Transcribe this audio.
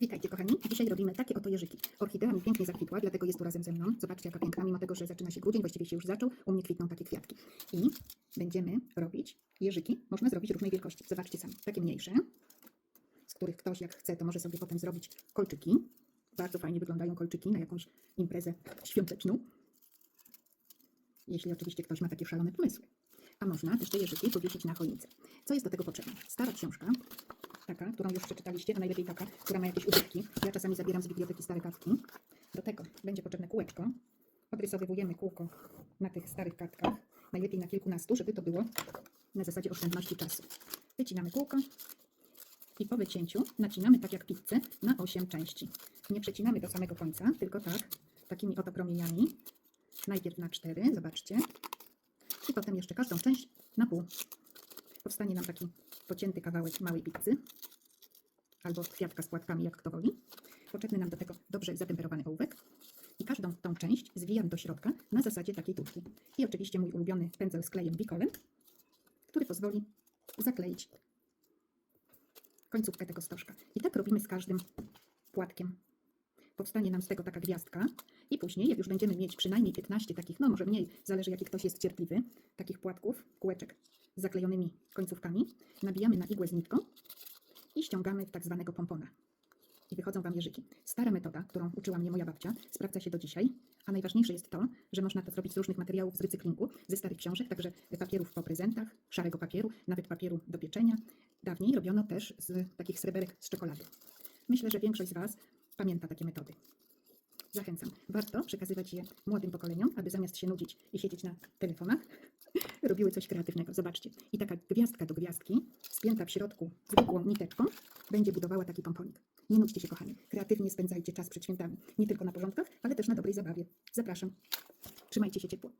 Witajcie kochani, dzisiaj robimy takie oto jeżyki. Orchidea mi pięknie zakwitła, dlatego jest tu razem ze mną. Zobaczcie jaka piękna, mimo tego, że zaczyna się grudzień, właściwie się już zaczął, u mnie kwitną takie kwiatki. I będziemy robić jeżyki, można zrobić różnej wielkości. Zobaczcie sami, takie mniejsze, z których ktoś jak chce, to może sobie potem zrobić kolczyki. Bardzo fajnie wyglądają kolczyki na jakąś imprezę świąteczną. Jeśli oczywiście ktoś ma takie szalone pomysły. A można też te jeżyki powiesić na choince. Co jest do tego potrzebne? Stara książka, taka, którą już przeczytaliście, a najlepiej taka, która ma jakieś użytki. Ja czasami zabieram z biblioteki stare kartki. Do tego będzie potrzebne kółeczko. Odrysowywujemy kółko na tych starych kartkach, najlepiej na kilkunastu, żeby to było na zasadzie oszczędności czasu. Wycinamy kółko i po wycięciu nacinamy tak jak pizzę na 8 części. Nie przecinamy do samego końca, tylko tak, takimi oto promieniami. Najpierw na 4, zobaczcie. I potem jeszcze każdą część na pół. Powstanie nam taki pocięty kawałek małej pizzy albo kwiatka z płatkami, jak kto woli. Potrzebny nam do tego dobrze zatemperowany ołówek i każdą tą część zwijam do środka na zasadzie takiej tutki. I oczywiście mój ulubiony pędzel z klejem Bicolem, który pozwoli zakleić końcówkę tego stożka. I tak robimy z każdym płatkiem. Powstanie nam z tego taka gwiazdka i później, jak już będziemy mieć przynajmniej 15 takich, no może mniej, zależy jaki ktoś jest cierpliwy, takich płatków, kółeczek z zaklejonymi końcówkami, nabijamy na igłę z nitką i ściągamy w tak zwanego pompona. I wychodzą Wam jeżyki. Stara metoda, którą uczyła mnie moja babcia, sprawdza się do dzisiaj, a najważniejsze jest to, że można to zrobić z różnych materiałów z recyklingu, ze starych książek, także papierów po prezentach, szarego papieru, nawet papieru do pieczenia. Dawniej robiono też z takich sreberek z czekolady. Myślę, że większość z Was pamięta takie metody. Zachęcam. Warto przekazywać je młodym pokoleniom, aby zamiast się nudzić i siedzieć na telefonach, robiły coś kreatywnego. Zobaczcie. I taka gwiazdka do gwiazdki, spięta w środku zwykłą niteczką, będzie budowała taki pomponik. Nie nudźcie się, kochani. Kreatywnie spędzajcie czas przed świętami. Nie tylko na porządkach, ale też na dobrej zabawie. Zapraszam. Trzymajcie się ciepło.